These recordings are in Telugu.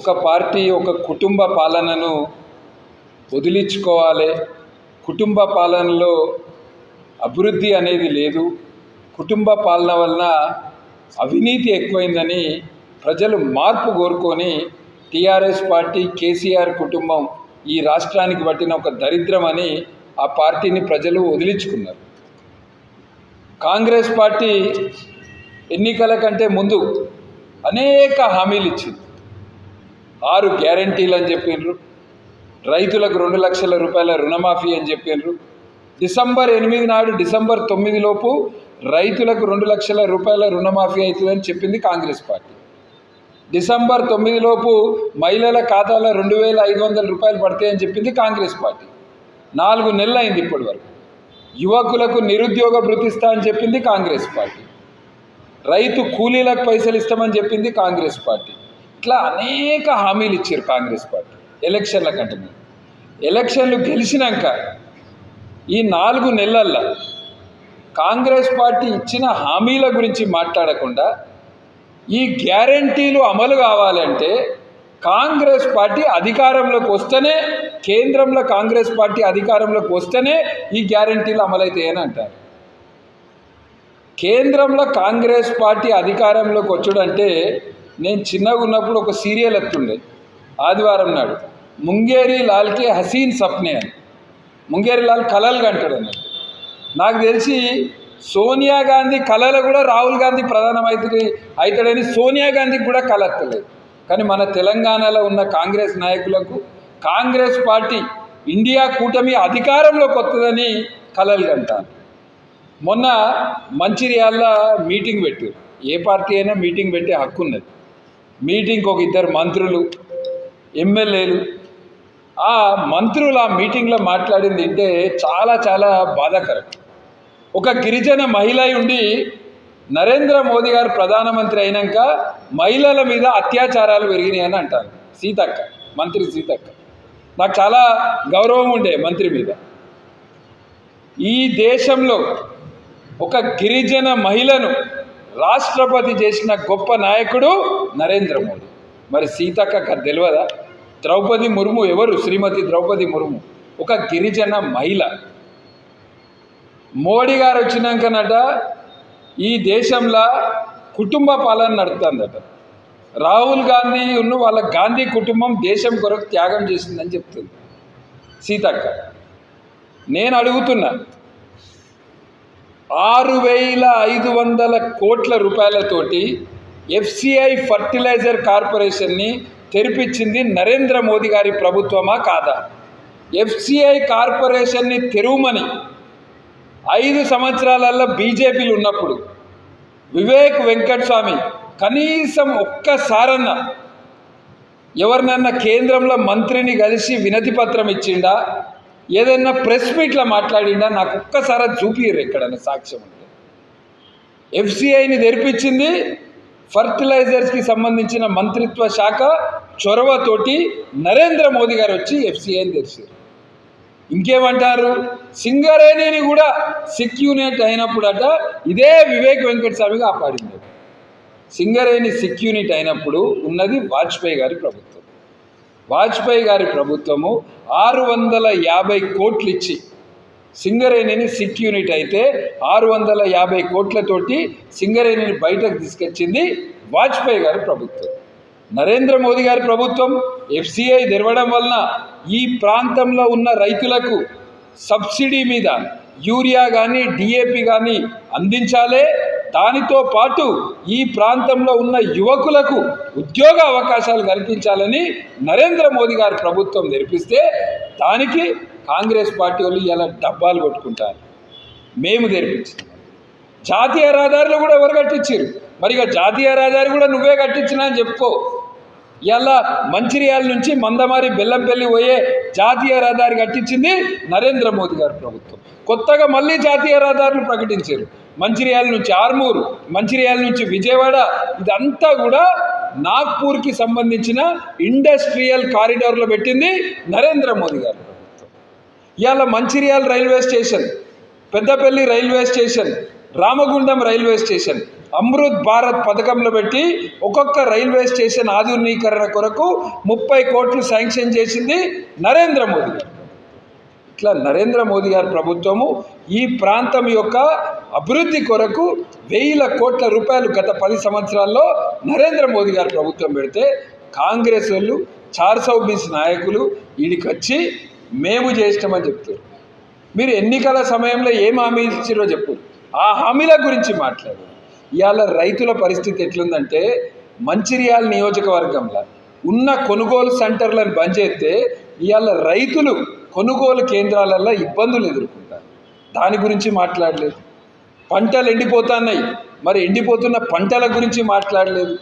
ఒక పార్టీ ఒక కుటుంబ పాలనను వదిలించుకోవాలి. కుటుంబ పాలనలో అభివృద్ధి అనేది లేదు. కుటుంబ పాలన వలన అవినీతి ఎక్కువైందని ప్రజలు మార్పు కోరుకొని టీఆర్ఎస్ పార్టీ కేసీఆర్ కుటుంబం ఈ రాష్ట్రానికి పట్టిన ఒక దరిద్రం అని ఆ పార్టీని ప్రజలు వదిలించుకున్నారు. కాంగ్రెస్ పార్టీ ఎన్నికల కంటే ముందు అనేక హామీలు ఇచ్చింది. ఆరు గ్యారంటీలు అని చెప్పిండ్రు రైతులకు రెండు లక్షల రూపాయల రుణమాఫీ అని చెప్పిండ్రు డిసెంబర్ ఎనిమిది నాడు డిసెంబర్ తొమ్మిది లోపు రైతులకు రెండు లక్షల రూపాయల రుణమాఫీ అవుతుందని చెప్పింది కాంగ్రెస్ పార్టీ. డిసెంబర్ తొమ్మిది లోపు మహిళల ఖాతాలో రెండు వేల ఐదు వందల రూపాయలు పడతాయని చెప్పింది కాంగ్రెస్ పార్టీ. నాలుగు నెలలు అయింది ఇప్పటి వరకు. యువకులకు నిరుద్యోగ భృతిస్తా అని చెప్పింది కాంగ్రెస్ పార్టీ. రైతు కూలీలకు పైసలు ఇస్తామని చెప్పింది కాంగ్రెస్ పార్టీ. ఇట్లా అనేక హామీలు ఇచ్చారు కాంగ్రెస్ పార్టీ. ఎలక్షన్ల కంటే ఎలక్షన్లు గెలిచినాక ఈ నాలుగు నెలల్లో కాంగ్రెస్ పార్టీ ఇచ్చిన హామీల గురించి మాట్లాడకుండా ఈ గ్యారంటీలు అమలు కావాలంటే కాంగ్రెస్ పార్టీ అధికారంలోకి వస్తేనే కేంద్రంలో కాంగ్రెస్ పార్టీ అధికారంలోకి వస్తేనే ఈ గ్యారంటీలు అమలవుతాయని అంటారు. కేంద్రంలో కాంగ్రెస్ పార్టీ అధికారంలోకి వచ్చుడంటే నేను చిన్నగా ఉన్నప్పుడు ఒక సీరియల్ ఎత్తుండే ఆదివారం నాడు. ముంగేరి లాల్కి హసీన్ సప్నే అని. ముంగేరి లాల్ కలలు కంటాడు అన్నట్టు నాకు తెలిసి సోనియా గాంధీ కళలో కూడా రాహుల్ గాంధీ ప్రధానమైతుంది అవుతాడని సోనియా గాంధీకి కూడా కలెత్తలేదు కానీ మన తెలంగాణలో ఉన్న కాంగ్రెస్ నాయకులకు కాంగ్రెస్ పార్టీ ఇండియా కూటమి అధికారంలోకి వస్తుందని కలలు కంటాను మొన్న మంచిర్యాల మీటింగ్ పెట్టారు. ఏ పార్టీ అయినా మీటింగ్ పెట్టే హక్కు ఉన్నది మీటింగ్కి ఒక ఇద్దరు మంత్రులు ఎమ్మెల్యేలు. ఆ మంత్రులు ఆ మీటింగ్లో మాట్లాడింది అంటే చాలా చాలా బాధాకరం. ఒక గిరిజన మహిళ ఉండి నరేంద్ర మోదీ గారు ప్రధానమంత్రి అయినాక మహిళల మీద అత్యాచారాలు పెరిగినాయి అని అంటారు సీతక్క మంత్రి సీతక్క. నాకు చాలా గౌరవం ఉండే మంత్రి మీద. ఈ దేశంలో ఒక గిరిజన మహిళను రాష్ట్రపతి చేసిన గొప్ప నాయకుడు నరేంద్ర మోడీ. మరి సీతక్క తెలియదా ద్రౌపది ముర్ము ఎవరు? శ్రీమతి ద్రౌపది ముర్ము. ఒక గిరిజన మహిళ. మోడీ గారు వచ్చినాకనట ఈ దేశంలో కుటుంబ పాలన నడుతుందట రాహుల్ గాంధీ ఉన్న వాళ్ళ గాంధీ కుటుంబం దేశం కొరకు త్యాగం చేసిందని చెప్తుంది సీతక్క. నేను అడుగుతున్నా ఆరు వేల ఐదు వందల కోట్ల రూపాయలతోటి ఎఫ్సిఐ ఫర్టిలైజర్ కార్పొరేషన్ని తెరిపించింది నరేంద్ర మోదీ గారి ప్రభుత్వమా కాదా? ఎఫ్సిఐ కార్పొరేషన్ని తెరువమని ఐదు సంవత్సరాలలో బీజేపీలు ఉన్నప్పుడు వివేక్ వెంకటస్వామి కనీసం ఒక్కసారన్నా ఎవరినన్నా కేంద్రంలో మంత్రిని కలిసి వినతి పత్రం ఇచ్చిండా? ఏదైనా ప్రెస్ మీట్లో మాట్లాడిందా? నాకు ఒక్కసారి చూపియరు ఎక్కడైనా సాక్ష్యం అంటే ఎఫ్సిఐని తెరిపించింది ఫర్టిలైజర్స్కి సంబంధించిన మంత్రిత్వ శాఖ చొరవతోటి నరేంద్ర మోదీ గారు వచ్చి ఎఫ్సిఐని తెరిచారు. ఇంకేమంటారు? సింగరేణిని కూడా సిక్ యూనిట్ అయినప్పుడట ఇదే వివేక్ వెంకటస్వామి కాపాడింది. సింగరేణి సిక్ యూనిట్ అయినప్పుడు ఉన్నది వాజ్పేయి గారి ప్రభుత్వం. వాజ్పేయి గారి ప్రభుత్వము ఆరు వందల యాభై కోట్లు ఇచ్చి సింగరేణిని సిక్ యూనిట్ అయితే ఆరు వందల యాభై కోట్లతోటి సింగరేణిని బయటకు తీసుకొచ్చింది వాజ్పేయి గారి ప్రభుత్వం. నరేంద్ర మోదీ గారి ప్రభుత్వం ఎఫ్సిఐ తెరవడం వలన ఈ ప్రాంతంలో ఉన్న రైతులకు సబ్సిడీ మీద యూరియా కానీ డిఏపి కానీ అందించాలే దానితో పాటు ఈ ప్రాంతంలో ఉన్న యువకులకు ఉద్యోగ అవకాశాలు కల్పించాలని నరేంద్ర మోదీ గారు ప్రభుత్వం తెరిపిస్తే దానికి కాంగ్రెస్ పార్టీ వాళ్ళు ఇలా డబ్బాలు కొట్టుకుంటారు. మేము తెరిపించాం జాతీయ రహదారులు కూడా ఎవరు కట్టించారు మరి ఇక జాతీయ రహదారి కూడా నువ్వే కట్టించినా అని చెప్పుకో. ఇలా మంచిర్యాల నుంచి మందమారి బెల్లంపల్లి పోయే జాతీయ రహదారి కట్టించింది నరేంద్ర మోదీ గారు ప్రభుత్వం. కొత్తగా మళ్ళీ జాతీయ రహదారులు ప్రకటించారు మంచిర్యాల నుంచి ఆర్మూరు మంచిర్యాల నుంచి విజయవాడ ఇదంతా కూడా నాగ్పూర్కి సంబంధించిన ఇండస్ట్రియల్ కారిడార్లో పెట్టింది నరేంద్ర మోదీ గారు. ఇవాళ Mancherial railway station Peddapalli railway station Ramagundam railway station Amrit Bharat పథకంలో పెట్టి ఒక్కొక్క రైల్వే స్టేషన్ ఆధునీకరణ కొరకు ముప్పై కోట్లు శాంక్షన్ చేసింది నరేంద్ర మోదీ గారు. ఇట్లా నరేంద్ర మోదీ గారి ప్రభుత్వము ఈ ప్రాంతం యొక్క అభివృద్ధి కొరకు వేల కోట్ల రూపాయలు గత పది సంవత్సరాల్లో నరేంద్ర మోదీ గారి ప్రభుత్వం పెడితే కాంగ్రెస్ వాళ్ళు చార్సౌబీస్ బీస్ నాయకులు వీడికి వచ్చి మేము చేసినామని చెప్తారు. మీరు ఎన్నికల సమయంలో ఏం హామీ ఇచ్చారో చెప్పు. ఆ హామీల గురించి మాట్లాడు. ఇవాళ రైతుల పరిస్థితి ఎట్లుందంటే మంచిర్యాల నియోజకవర్గంలో ఉన్న కొనుగోలు సెంటర్లను బంద్ చేస్తే ఇవాళ రైతులు కొనుగోలు కేంద్రాలలో ఇబ్బందులు ఎదుర్కొంటారు. దాని గురించి మాట్లాడలేదు. పంటలు ఎండిపోతున్నాయి. మరి ఎండిపోతున్న పంటల గురించి మాట్లాడలేదు.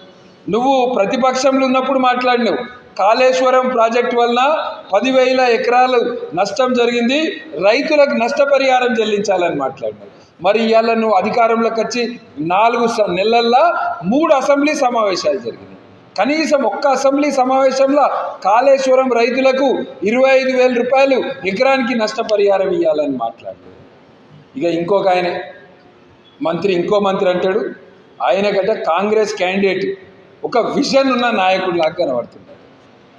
నువ్వు ప్రతిపక్షంలో ఉన్నప్పుడు మాట్లాడినావు. కాళేశ్వరం ప్రాజెక్టు వలన పదివేల ఎకరాలు నష్టం జరిగింది. రైతులకు నష్టపరిహారం చెల్లించాలని మాట్లాడినావు. మరి ఇవాళ నువ్వు అధికారంలోకి వచ్చి నాలుగు స- నెలల్లో మూడు అసెంబ్లీ సమావేశాలు జరిగినాయి. కనీసం ఒక్క అసెంబ్లీ సమావేశంలో కాళేశ్వరం రైతులకు ఇరవై ఐదు వేల రూపాయలు ఎకరానికి నష్టపరిహారం ఇవ్వాలని మాట్లాడారు. ఇక ఇంకొక ఆయన మంత్రి ఇంకో మంత్రి అంటాడు ఆయన గట్ట కాంగ్రెస్ క్యాండిడేట్ ఒక విజన్ ఉన్న నాయకుడు లాగా కనబడుతున్నాడు.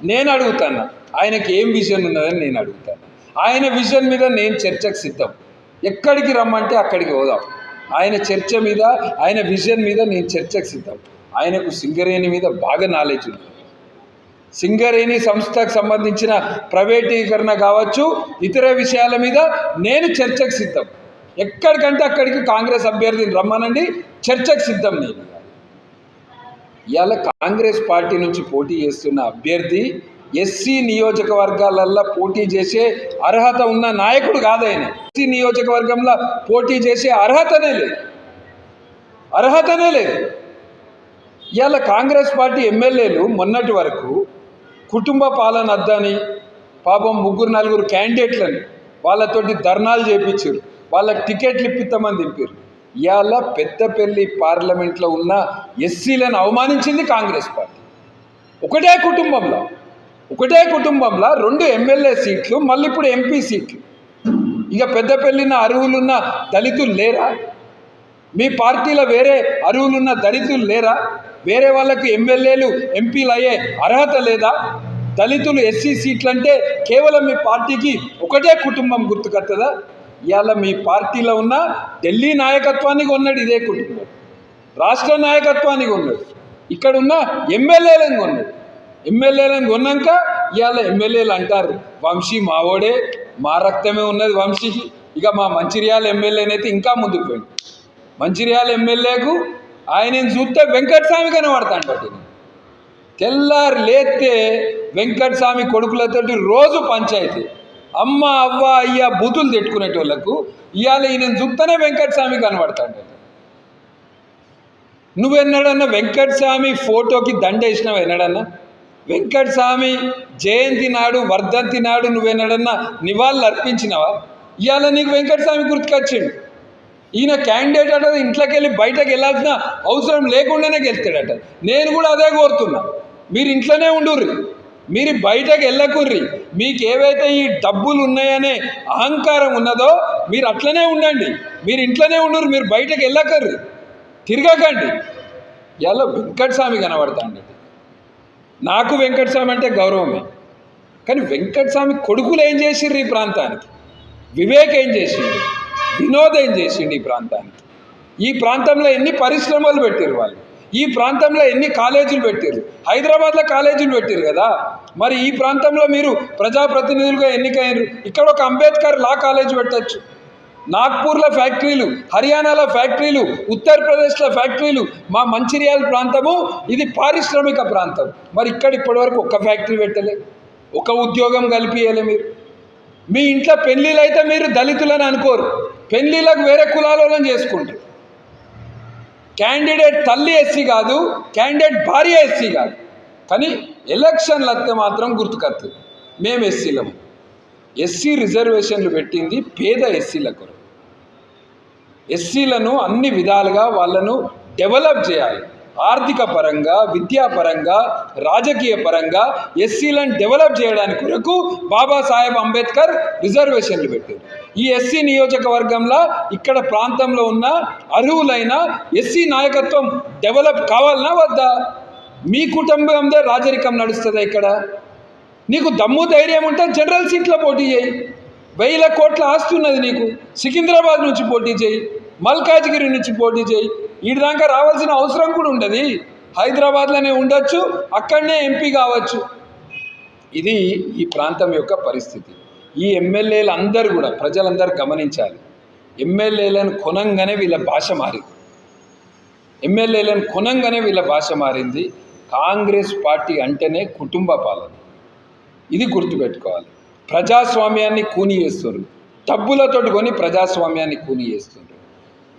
నేను అడుగుతాను ఆయనకి ఏం విజన్ ఉన్నదని నేను అడుగుతాను ఆయన విజన్ మీద నేను చర్చకు సిద్ధం. ఎక్కడికి రమ్మంటే అక్కడికి పోదాం. ఆయన చర్చ మీద ఆయన విజన్ మీద నేను చర్చకు సిద్ధం. ఆయనకు సింగరేణి మీద బాగా నాలెడ్జ్ ఉంది. సింగరేణి సంస్థకు సంబంధించిన ప్రైవేటీకరణ కావచ్చు ఇతర విషయాల మీద నేను చర్చకు సిద్ధం. ఎక్కడికంటే అక్కడికి కాంగ్రెస్ అభ్యర్థిని రమ్మనండి చర్చకు సిద్ధం నేను. ఇవాళ కాంగ్రెస్ పార్టీ నుంచి పోటీ చేస్తున్న అభ్యర్థి ఎస్సీ నియోజకవర్గాలల్లో పోటీ చేసే అర్హత ఉన్న నాయకుడు కాదయన ఎస్సీ నియోజకవర్గంలో పోటీ చేసే అర్హతనే లేదు. అర్హతనే లేదు. ఇవాళ కాంగ్రెస్ పార్టీ ఎమ్మెల్యేలు మొన్నటి వరకు కుటుంబ పాలన వద్దని పాపం ముగ్గురు నలుగురు క్యాండిడేట్లను వాళ్ళతోటి ధర్నాలు చేపించారు. వాళ్ళకి టికెట్లు ఇప్పిస్తామని దింపారు ఇవాళ పెద్దపల్లి పార్లమెంట్లో ఉన్న ఎస్సీలను అవమానించింది కాంగ్రెస్ పార్టీ. ఒకటే కుటుంబంలో ఒకటే కుటుంబంలో రెండు ఎమ్మెల్యే సీట్లు మళ్ళీ ఇప్పుడు ఎంపీ సీట్లు. ఇక పెద్దపల్లిన అరువులున్న దళితులు లేరా? మీ పార్టీలో వేరే అరువులున్న దళితులు లేరా? వేరే వాళ్ళకు ఎమ్మెల్యేలు ఎంపీలు అయ్యే అర్హత లేదా? దళితులు ఎస్సీ సీట్లు అంటే కేవలం మీ పార్టీకి ఒకటే కుటుంబం గుర్తుకొస్తుందా ఇవాళ మీ పార్టీలో ఉన్న ఢిల్లీ నాయకత్వానికి ఉన్నాడు ఇదే కుటుంబం. రాష్ట్ర నాయకత్వానికి ఉన్నాడు. ఇక్కడ ఉన్న ఎమ్మెల్యేలను కొన్నాడు. ఎమ్మెల్యేలను కొన్నాక ఇవాళ ఎమ్మెల్యేలు అంటారు వంశీ మావోడే మా రక్తమే ఉన్నది వంశీకి. ఇక మా మంచిర్యాల ఎమ్మెల్యేనైతే ఇంకా ముందుకు పోయింది మంచిర్యాల ఎమ్మెల్యేకు ఆయన చూస్తే వెంకటస్వామి కనబడతాడు తెల్లారి లేస్తే వెంకటస్వామి కొడుకులతోటి రోజు పంచాయతీ. అమ్మ అవ్వ అయ్య బూతులు తిట్టుకునేటోళ్ళకు ఇవాళ ఈయన చూస్తేనే వెంకటస్వామి కనబడతాడు. నువ్వెన్నడన్నా వెంకటస్వామి ఫోటోకి దండ వేసినావు ఎన్నడన్నా? వెంకటస్వామి జయంతి నాడు వర్ధంతి నాడు నువ్వెన్నడన్నా నివాళులు అర్పించినావా? ఇవాళ నీకు వెంకటస్వామి గుర్తుకొచ్చిండు. ఈయన క్యాండిడేట్ అంటే ఇంట్లోకి వెళ్ళి బయటకు వెళ్ళాల్సిన అవసరం లేకుండానే గెలుస్తాడట. నేను కూడా అదే కోరుతున్నా. మీరు ఇంట్లోనే ఉండుర్రి. మీరు బయటకు వెళ్ళకుర్రి. మీకు ఏవైతే ఈ డబ్బులు ఉన్నాయనే అహంకారం ఉన్నదో మీరు అట్లనే ఉండండి. మీరు ఇంట్లోనే ఉండరు మీరు బయటకు వెళ్ళకర్రి. తిరగకండి. ఇలా వెంకటస్వామి కనబడతాండి. నాకు వెంకటస్వామి అంటే గౌరవమే. కానీ వెంకటస్వామి కొడుకులు ఏం చేసిర్రు ఈ ప్రాంతానికి? వివేక్ ఏం చేసిండు? వినోదం చేసిండు ఈ ప్రాంతానికి ఈ ప్రాంతంలో ఎన్ని పరిశ్రమలు పెట్టారు వాళ్ళు? ఈ ప్రాంతంలో ఎన్ని కాలేజీలు పెట్టారు హైదరాబాద్లో కాలేజీలు పెట్టారు కదా? మరి ఈ ప్రాంతంలో మీరు ప్రజాప్రతినిధులుగా ఎన్నికయ్యారు ఇక్కడ ఒక అంబేద్కర్ లా కాలేజ్ పెట్టచ్చు. నాగ్పూర్లో ఫ్యాక్టరీలు హర్యానాలో ఫ్యాక్టరీలు ఉత్తరప్రదేశ్లో ఫ్యాక్టరీలు మా మంచిర్యాల ప్రాంతము ఇది పారిశ్రామిక ప్రాంతం. మరి ఇక్కడ ఇప్పటివరకు ఒక్క ఫ్యాక్టరీ పెట్టలే. ఒక ఉద్యోగం కల్పియలే మీరు. మీ ఇంట్లో పెళ్ళిళ్ళు అయితే మీరు దళితులని అనుకోరు. పెళ్ళిళ్ళకు వేరే కులాలను చేసుకుంటారు. క్యాండిడేట్ తల్లి ఎస్సీ కాదు క్యాండిడేట్ భార్య ఎస్సీ కాదు. కానీ ఎలక్షన్లు వస్తే మాత్రం గుర్తుకొస్తుంది మేము ఎస్సీలము ఎస్సీ రిజర్వేషన్లు పెట్టింది పేద ఎస్సీల కొరకు. ఎస్సీలను అన్ని విధాలుగా వాళ్ళను డెవలప్ చేయాలి. ఆర్థిక పరంగా విద్యాపరంగా రాజకీయ పరంగా ఎస్సీలను డెవలప్ చేయడానికి కొరకు బాబాసాహెబ్ అంబేద్కర్ రిజర్వేషన్లు పెట్టారు. ఈ ఎస్సీ నియోజకవర్గంలో ఇక్కడ ప్రాంతంలో ఉన్న అర్హులైన ఎస్సీ నాయకత్వం డెవలప్ కావాలన్నా వద్దా? మీ కుటుంబందే రాజరికం నడుస్తుందా ఇక్కడ? నీకు దమ్ము ధైర్యం ఉంటే జనరల్ సీట్లో పోటీ చేయి. వేల కోట్ల ఆస్తున్నది నీకు. సికింద్రాబాద్ నుంచి పోటీ చేయి. మల్కాజ్గిరి నుంచి పోటీ చేయి. దాకా రావాల్సిన అవసరం కూడా ఉండదు. హైదరాబాద్లోనే ఉండొచ్చు అక్కడనే ఎంపీ కావచ్చు. ఇది ఈ ప్రాంతం యొక్క పరిస్థితి. ఈ ఎమ్మెల్యేలు అందరూ కూడా ప్రజలందరూ గమనించాలి. ఎమ్మెల్యేలను కొనంగానే వీళ్ళ భాష మారింది. ఎమ్మెల్యేలను కొనంగానే వీళ్ళ భాష మారింది. కాంగ్రెస్ పార్టీ అంటేనే కుటుంబ పాలన. ఇది గుర్తుపెట్టుకోవాలి. ప్రజాస్వామ్యాన్ని కూని చేస్తున్నారు డబ్బులతోటి కొని ప్రజాస్వామ్యాన్ని కూని చేస్తున్నారు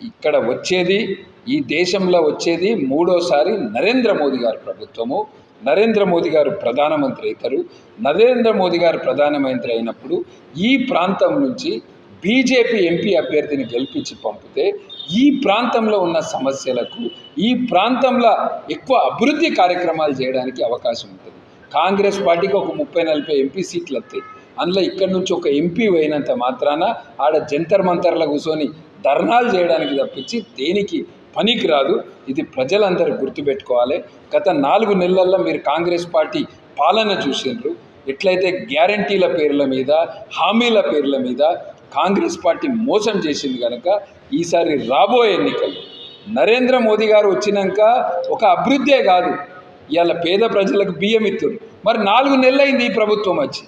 ఇక్కడ వచ్చేది ఈ దేశంలో వచ్చేది మూడోసారి నరేంద్ర మోదీ గారి ప్రభుత్వము. నరేంద్ర మోదీ గారు ప్రధానమంత్రి అవుతారు. నరేంద్ర మోదీ గారు ప్రధానమంత్రి అయినప్పుడు ఈ ప్రాంతం నుంచి బీజేపీ ఎంపీ అభ్యర్థిని గెలిపించి పంపితే ఈ ప్రాంతంలో ఉన్న సమస్యలకు ఈ ప్రాంతంలో ఎక్కువ అభివృద్ధి కార్యక్రమాలు చేయడానికి అవకాశం ఉంటుంది. కాంగ్రెస్ పార్టీకి ఒక ముప్పై నలభై ఎంపీ సీట్లు వస్తాయి. అందులో ఇక్కడి నుంచి ఒక ఎంపీ పోయినంత మాత్రాన ఆడ జంతర్ మంతర్ల కూర్చొని ధర్నాలు చేయడానికి తప్పించి దేనికి పనికి రాదు ఇది ప్రజలందరూ గుర్తుపెట్టుకోవాలి. గత నాలుగు నెలల్లో మీరు కాంగ్రెస్ పార్టీ పాలన చూసిండ్రు. ఎట్లయితే గ్యారంటీల పేర్ల మీద హామీల పేర్ల మీద కాంగ్రెస్ పార్టీ మోసం చేసింది కనుక ఈసారి రాబోయే ఎన్నికలు. నరేంద్ర మోదీ గారు వచ్చినాక ఒక అభివృద్ధే కాదు. ఇవాళ పేద ప్రజలకు బియ్యం ఇస్తారు మరి నాలుగు నెలలైంది ఈ ప్రభుత్వం వచ్చి.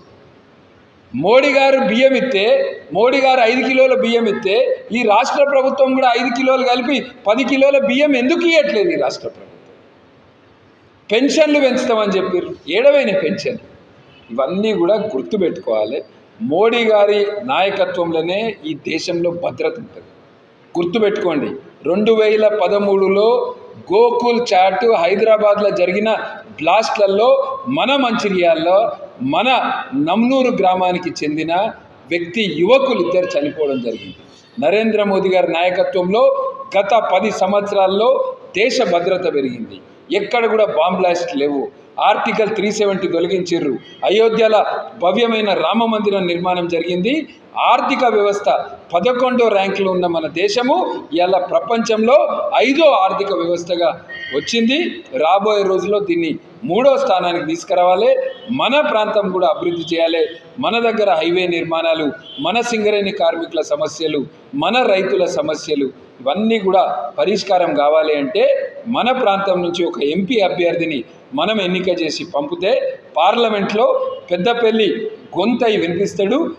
మోడీ గారు బియ్యం ఇస్తే మోడీ గారు ఐదు కిలోల బియ్యం ఇస్తే ఈ రాష్ట్ర ప్రభుత్వం కూడా ఐదు కిలోలు కలిపి పది కిలోల బియ్యం ఎందుకు ఇవ్వట్లేదు ఈ రాష్ట్ర ప్రభుత్వం? పెన్షన్లు పెంచుతామని చెప్పారు ఏడవైన పెన్షన్. ఇవన్నీ కూడా గుర్తుపెట్టుకోవాలి. మోడీ గారి నాయకత్వంలోనే ఈ దేశంలో భద్రత ఉంటుంది. గుర్తుపెట్టుకోండి రెండు వేల పదమూడులో గోకుల్ చాటు హైదరాబాద్లో జరిగిన బ్లాస్ట్లలో మన మంచిర్యాల్లో మన నమ్నూరు గ్రామానికి చెందిన వ్యక్తి యువకులు ఇద్దరు చనిపోవడం జరిగింది. నరేంద్ర మోదీ గారి నాయకత్వంలో గత పది సంవత్సరాల్లో దేశ భద్రత పెరిగింది. ఎక్కడ కూడా బాంబ్ బ్లాస్ట్ లేవు. ఆర్టికల్ త్రీ సెవెంటీ తొలగించారు అయోధ్యల భవ్యమైన రామ మందిరం నిర్మాణం జరిగింది. ఆర్థిక వ్యవస్థ పదకొండో ర్యాంకులో ఉన్న మన దేశము ఇవాళ ప్రపంచంలో ఐదో ఆర్థిక వ్యవస్థగా వచ్చింది. రాబోయే రోజుల్లో దీన్ని మూడో స్థానానికి తీసుకురావాలి. మన ప్రాంతం కూడా అభివృద్ధి చేయాలి. మన దగ్గర హైవే నిర్మాణాలు మన సింగరేణి కార్మికుల సమస్యలు మన రైతుల సమస్యలు ఇవన్నీ కూడా పరిష్కారం కావాలి అంటే మన ప్రాంతం నుంచి ఒక ఎంపీ అభ్యర్థిని మనం ఎన్నిక చేసి పంపితే పార్లమెంట్లో పెద్దపల్లి గొంతై వినిపిస్తాడు.